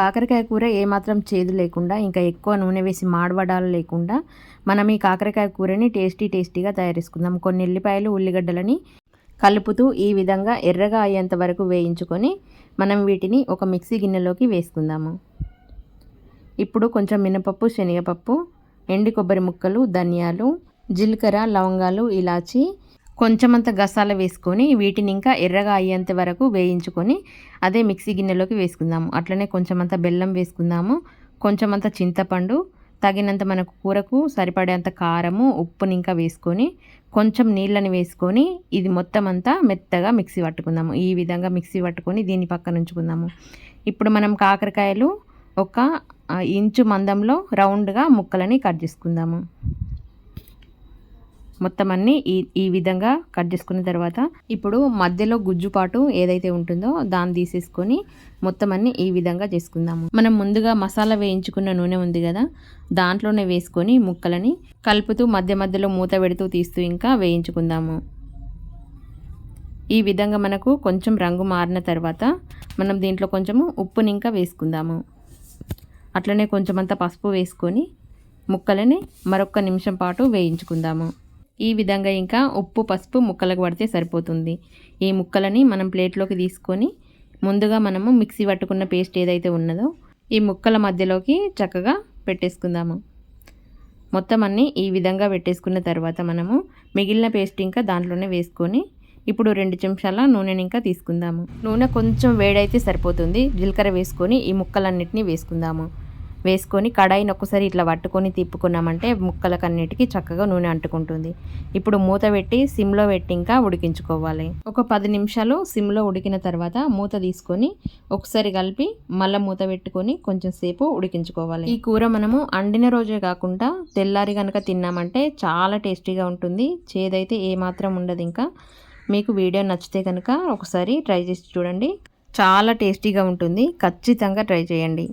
కాకరకాయ కూర ఏమాత్రం చేదు లేకుండా ఇంకా ఎక్కువ నూనె వేసి మాడవడాలు లేకుండా మనం ఈ కాకరకాయ కూరని టేస్టీ టేస్టీగా తయారు చేసుకుందాం కొన్ని ఎల్లిపాయలు ఉల్లిగడ్డలని కలుపుతూ ఈ విధంగా ఎర్రగా అయ్యేంత వరకు వేయించుకొని మనం వీటిని ఒక మిక్సీ గిన్నెలోకి వేసుకుందాము. ఇప్పుడు కొంచెం మినపప్పు శనగపప్పు ఎండి కొబ్బరి ముక్కలు ధనియాలు జీలకర్ర లవంగాలు ఇలాచి కొంచెమంత గసాల వేసుకొని వీటిని ఇంకా ఎర్రగా అయ్యేంత వరకు వేయించుకొని అదే మిక్సీ గిన్నెలోకి వేసుకుందాము. అట్లనే కొంచెమంత బెల్లం వేసుకుందాము. కొంచెమంత చింతపండు తగినంత మనకు కూరకు సరిపడేంత కారము ఉప్పుని ఇంకా వేసుకొని కొంచెం నీళ్ళని వేసుకొని ఇది మొత్తం అంతా మెత్తగా మిక్సీ పట్టుకుందాము. ఈ విధంగా మిక్సీ పట్టుకొని దీన్ని పక్కన ఉంచుకుందాము. ఇప్పుడు మనం కాకరకాయలు ఒక ఇంచు మందంలో రౌండ్గా ముక్కలని కట్ చేసుకుందాము. మొత్తం అన్ని ఈ ఈ విధంగా కట్ చేసుకున్న తర్వాత ఇప్పుడు మధ్యలో గుజ్జుపాటు ఏదైతే ఉంటుందో దాన్ని తీసేసుకొని మొత్తం అన్ని ఈ విధంగా చేసుకుందాము. మనం ముందుగా మసాలా వేయించుకున్న నూనె ఉంది కదా దాంట్లోనే వేసుకొని ముక్కలని కలుపుతూ మధ్య మధ్యలో మూత పెడుతూ తీస్తూ ఇంకా వేయించుకుందాము. ఈ విధంగా మనకు కొంచెం రంగు మారిన తర్వాత మనం దీంట్లో కొంచెము ఉప్పుని ఇంకా వేసుకుందాము. అట్లనే కొంచెమంత పసుపు వేసుకొని ముక్కలని మరొక నిమిషం పాటు వేయించుకుందాము. ఈ విధంగా ఇంకా ఉప్పు పసుపు ముక్కలకు పడితే సరిపోతుంది. ఈ ముక్కలని మనం ప్లేట్లోకి తీసుకొని ముందుగా మనము మిక్సీ పట్టుకున్న పేస్ట్ ఏదైతే ఉన్నదో ఈ ముక్కల మధ్యలోకి చక్కగా పెట్టేసుకుందాము. మొత్తం అన్నీ ఈ విధంగా పెట్టేసుకున్న తర్వాత మనము మిగిలిన పేస్ట్ ఇంకా దాంట్లోనే వేసుకొని ఇప్పుడు రెండు చెంచాల నూనెని ఇంకా తీసుకుందాము. నూనె కొంచెం వేడైతే సరిపోతుంది. జీలకర్ర వేసుకొని ఈ ముక్కలన్నిటిని వేసుకుందాము. వేసుకొని కడాయిని ఒకసారి ఇట్లా పట్టుకొని తిప్పుకున్నామంటే ముక్కలకన్నిటికీ చక్కగా నూనె అంటుకుంటుంది. ఇప్పుడు మూత పెట్టి సిమ్లో పెట్టి ఇంకా ఉడికించుకోవాలి. ఒక పది నిమిషాలు సిమ్లో ఉడికిన తర్వాత మూత తీసుకొని ఒకసారి కలిపి మళ్ళీ మూత పెట్టుకొని కొంచెం సేపు ఉడికించుకోవాలి. ఈ కూర మనము అండిన రోజే కాకుండా తెల్లారి కనుక తిన్నామంటే చాలా టేస్టీగా ఉంటుంది. చేదైతే ఏమాత్రం ఉండదు ఇంకా. మీకు వీడియో నచ్చితే కనుక ఒకసారి ట్రై చేసి చూడండి. చాలా టేస్టీగా ఉంటుంది. ఖచ్చితంగా ట్రై చేయండి.